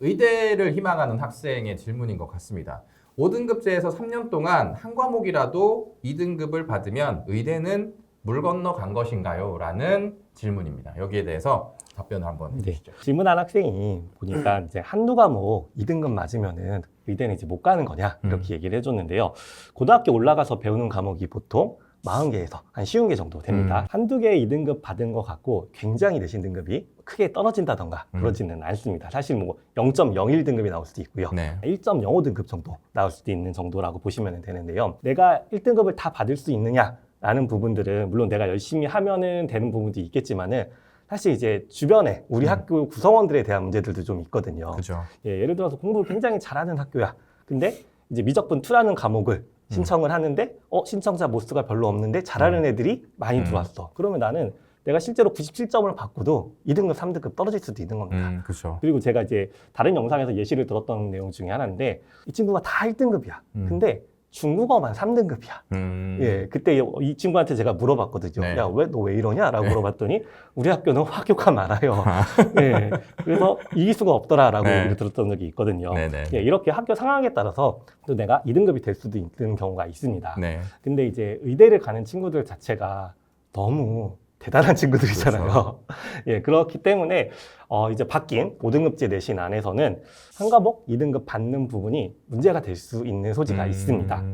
의대를 희망하는 학생의 질문인 것 같습니다. 5등급제에서 3년 동안 한 과목이라도 2등급을 받으면 의대는 물 건너 간 것인가요? 라는 질문입니다. 여기에 대해서 답변을 한번 네. 해주시죠. 질문한 학생이 보니까 이제 한두 과목 2등급 맞으면은 의대는 이제 못 가는 거냐 이렇게 얘기를 해줬는데요. 고등학교 올라가서 배우는 과목이 보통 40개에서 한 쉬운 게 정도 됩니다. 음. 한두 개 2등급 받은 것 같고 굉장히 내신 등급이 크게 떨어진다던가 음. 그러지는 않습니다. 사실 뭐 0.01 등급이 나올 수도 있고요. 네. 1.05 등급 정도 나올 수도 있는 정도라고 보시면 되는데요. 내가 1등급을 다 받을 수 있느냐 라는 부분들은 물론 내가 열심히 하면은 되는 부분도 있겠지만은 사실 이제 주변에 우리 음. 학교 구성원들에 대한 문제들도 좀 있거든요. 그죠. 예, 예를 들어서 공부를 굉장히 잘하는 학교야. 근데 이제 미적분 2라는 과목을 신청을 하는데 어 신청자 모수가 별로 없는데 잘하는 애들이 많이 음. 들어왔어. 그러면 나는 내가 실제로 97점을 받고도 2등급, 3등급 떨어질 수도 있는 겁니다. 음, 그죠. 그리고 제가 이제 다른 영상에서 예시를 들었던 내용 중에 하나인데 이 친구가 다 1등급이야. 음. 근데 중국어만 3등급이야. 음. 예, 그때 이 친구한테 제가 물어봤거든요. 네. 야, 왜 너 왜 이러냐? 라고 물어봤더니 우리 학교는 화교가 많아요. 예, 그래서 이길 수가 없더라라고 네. 얘기를 들었던 적이 있거든요. 네 네. 예, 이렇게 학교 상황에 따라서 또 내가 2등급이 될 수도 있는 경우가 있습니다. 네. 근데 이제 의대를 가는 친구들 자체가 너무 대단한 친구들이잖아요. 그렇죠. 예, 그렇기 때문에 어, 이제 바뀐 5등급제 내신 안에서는 한 과목 2등급 받는 부분이 문제가 될 수 있는 소지가 음. 있습니다.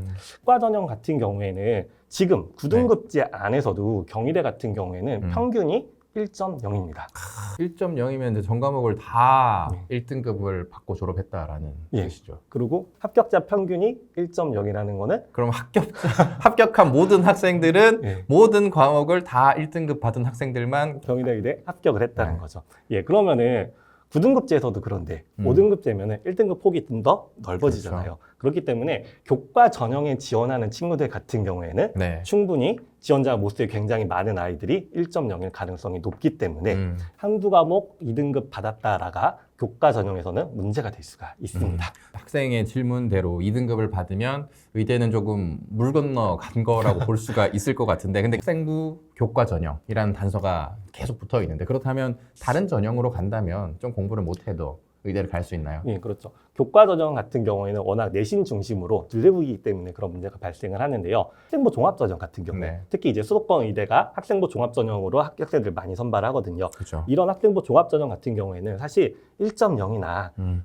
학과 전형 같은 경우에는 지금 9등급제 안에서도 경희대 같은 경우에는 네. 음. 평균이 1.0입니다. 1.0이면 이제 전 과목을 다 네. 1등급을 받고 졸업했다라는 예. 뜻이죠. 그리고 합격자 평균이 1.0이라는 거는 그럼 합격 합격한 모든 학생들은 예. 모든 과목을 다 1등급 받은 학생들만 경희대 의대 합격을 했다는 네. 거죠. 예, 그러면은 9등급제에서도 그런데 음. 5등급제면은 1등급 폭이 좀 더 넓어지잖아요. 그렇죠. 그렇기 때문에 교과 전형에 지원하는 친구들 같은 경우에는 네. 충분히 지원자 모수에 굉장히 많은 아이들이 1.0일 가능성이 높기 때문에 음. 한두 과목 2등급 받았다라가 교과 전형에서는 문제가 될 수가 있습니다. 학생의 질문대로 2등급을 받으면 의대는 조금 물 건너 간 거라고 볼 수가 있을 것 같은데 근데 학생부 교과 전형이라는 단서가 계속 붙어 있는데 그렇다면 다른 전형으로 간다면 좀 공부를 못 해도 의대를 갈 수 있나요? 예, 그렇죠. 교과 전형 같은 경우에는 워낙 내신 중심으로 둘레북이기 때문에 그런 문제가 발생을 하는데요. 학생부 종합 전형 같은 경우에 네. 특히 이제 수도권 의대가 학생부 종합 전형으로 합격생들 많이 선발하거든요. 그렇죠. 이런 학생부 종합 전형 같은 경우에는 사실 1.0이나 음.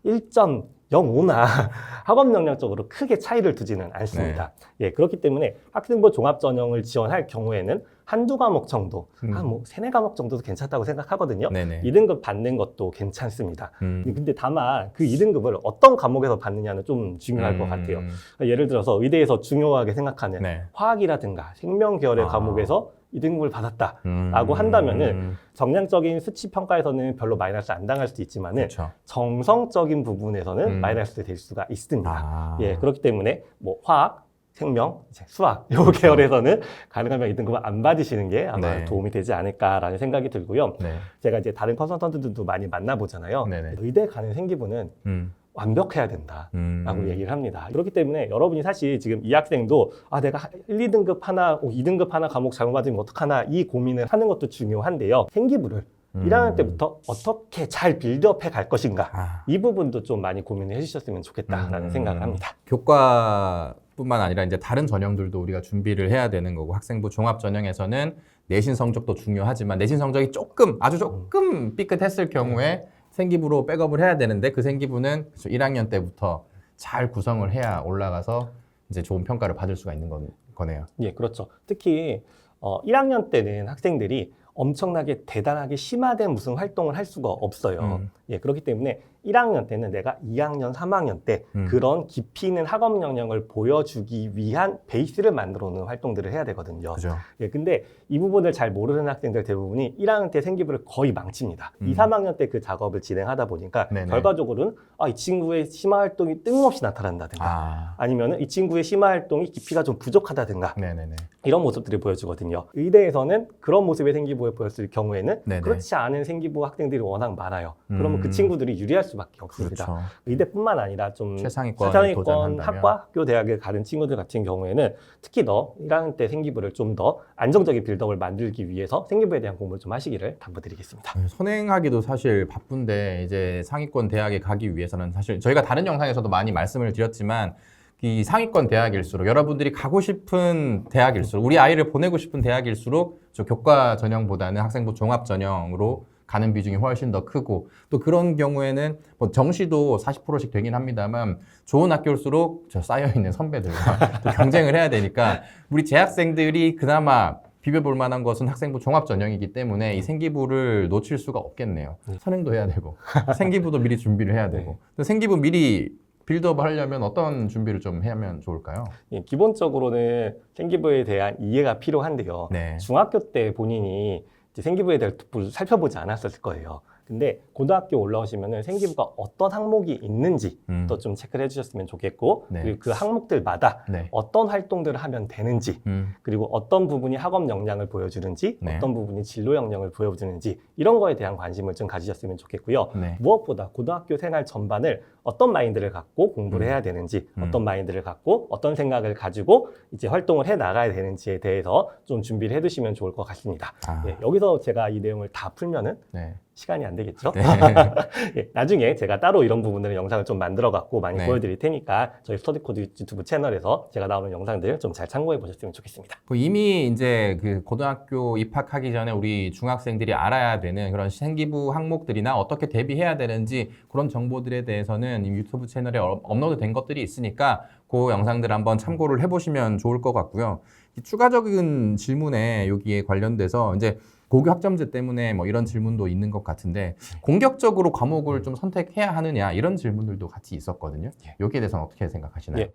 1.05나 학업 역량적으로 크게 차이를 두지는 않습니다. 네. 예, 그렇기 때문에 학생부 종합 전형을 지원할 경우에는 한두 과목 정도, 음. 한뭐 세네 과목 정도도 괜찮다고 생각하거든요. 네네. 2등급 받는 것도 괜찮습니다. 음. 근데 다만 그 2등급을 어떤 과목에서 받느냐는 좀 중요할 것 음. 같아요. 그러니까 예를 들어서 의대에서 중요하게 생각하는 네. 화학이라든가 생명 계열의 아. 과목에서 2등급을 받았다. 음. 라고 한다면은 정량적인 수치 평가에서는 별로 마이너스 안 당할 수도 있지만은 그렇죠. 정성적인 부분에서는 음. 마이너스 될 수가 있습니다. 아. 예, 그렇기 때문에 뭐 화학, 생명, 이제 수학 요 계열에서는 가능하면 2등급을 안 받으시는 게 아마 네. 도움이 되지 않을까라는 생각이 들고요. 네. 제가 이제 다른 컨설턴트들도 많이 만나보잖아요. 네네. 의대 가는 생기부는 음. 완벽해야 된다. 음. 라고 얘기를 합니다. 그렇기 때문에 여러분이 사실 지금 이 학생도 아 내가 1, 2등급 하나, 2등급 하나 과목 잘못 맞으면 어떡하나 이 고민을 하는 것도 중요한데요. 생기부를 음. 1학년 때부터 어떻게 잘 빌드업해 갈 것인가 아. 이 부분도 좀 많이 고민을 해주셨으면 좋겠다라는 음. 생각을 합니다. 교과 뿐만 아니라 이제 다른 전형들도 우리가 준비를 해야 되는 거고 학생부 종합 전형에서는 내신 성적도 중요하지만 내신 성적이 조금 아주 조금 삐끗했을 경우에 생기부로 백업을 해야 되는데 그 생기부는 1학년 때부터 잘 구성을 해야 올라가서 이제 좋은 평가를 받을 수가 있는 건, 거네요. 예, 그렇죠. 특히 어, 1학년 때는 학생들이 엄청나게 대단하게 심화된 무슨 활동을 할 수가 없어요. 음. 예, 그렇기 때문에 1학년 때는 내가 2학년, 3학년 때 음. 그런 깊이 있는 학업 영역을 보여주기 위한 베이스를 만들어 놓는 활동들을 해야 되거든요. 그죠? 예, 근데 이 부분을 잘 모르는 학생들 대부분이 1학년 때 생기부를 거의 망칩니다. 음. 2, 3학년 때 그 작업을 진행하다 보니까 네네. 결과적으로는 아, 이 친구의 심화 활동이 뜬금없이 나타난다든가 아. 아니면은 이 친구의 심화 활동이 깊이가 좀 부족하다든가 네네네. 이런 모습들을 보여주거든요. 의대에서는 그런 모습의 생기부를 보였을 경우에는 네네. 그렇지 않은 생기부 학생들이 워낙 많아요. 음. 그 러면 그 음. 친구들이 유리할 수밖에 없습니다. 그렇죠. 의대뿐만 아니라 좀 최상위권 최상위권. 학과, 학교, 대학에 가는 친구들 같은 경우에는 특히 더 1학년 때 생기부를 좀 더 안정적인 빌드업을 만들기 위해서 생기부에 대한 공부를 좀 하시기를 당부드리겠습니다. 네, 선행하기도 사실 바쁜데 이제 상위권 대학에 가기 위해서는 사실 저희가 다른 영상에서도 많이 말씀을 드렸지만 이 상위권 대학일수록 여러분들이 가고 싶은 대학일수록 우리 아이를 보내고 싶은 대학일수록 저 교과 전형보다는 학생부 종합 전형으로 가는 비중이 훨씬 더 크고 또 그런 경우에는 뭐 정시도 40%씩 되긴 합니다만 좋은 학교일수록 저 쌓여 있는 선배들과 또 경쟁을 해야 되니까 우리 재학생들이 그나마 비벼볼 만한 것은 학생부 종합 전형이기 때문에 이 생기부를 놓칠 수가 없겠네요. 선행도 해야 되고 생기부도 미리 준비를 해야 되고 또 생기부 미리 빌드업 하려면 어떤 준비를 좀 하면 좋을까요? 예, 기본적으로는 생기부에 대한 이해가 필요한데요. 네. 중학교 때 본인이 생기부에 대해 살펴보지 않았을 거예요. 근데 고등학교 올라오시면은 생기부가 어떤 항목이 있는지 음. 또 좀 체크를 해주셨으면 좋겠고 네. 그리고 그 항목들마다 네. 어떤 활동들을 하면 되는지 음. 그리고 어떤 부분이 학업 역량을 보여주는지 네. 어떤 부분이 진로 역량을 보여주는지 이런 거에 대한 관심을 좀 가지셨으면 좋겠고요. 네. 무엇보다 고등학교 생활 전반을 어떤 마인드를 갖고 공부를 음. 해야 되는지 음. 어떤 마인드를 갖고 어떤 생각을 가지고 이제 활동을 해 나가야 되는지에 대해서 좀 준비를 해 두시면 좋을 것 같습니다. 아, 예, 여기서 제가 이 내용을 다 풀면은 네. 시간이 안 되겠죠? 네. 예, 나중에 제가 따로 이런 부분들은 영상을 좀 만들어 갖고 많이 네. 보여드릴 테니까 저희 스터디 코드 유튜브 채널에서 제가 나오는 영상들 좀 잘 참고해 보셨으면 좋겠습니다. 그 이미 이제 그 고등학교 입학하기 전에 우리 중학생들이 알아야 되는 그런 생기부 항목들이나 어떻게 대비해야 되는지 그런 정보들에 대해서는 이 유튜브 채널에 업- 업로드된 것들이 있으니까 그 영상들 한번 참고를 해보시면 좋을 것 같고요. 이 추가적인 질문에 여기에 관련돼서 이제 고교 학점제 때문에 뭐 이런 질문도 있는 것 같은데 공격적으로 과목을 좀 선택해야 하느냐 이런 질문들도 같이 있었거든요. 예. 여기에 대해서는 어떻게 생각하시나요? 예,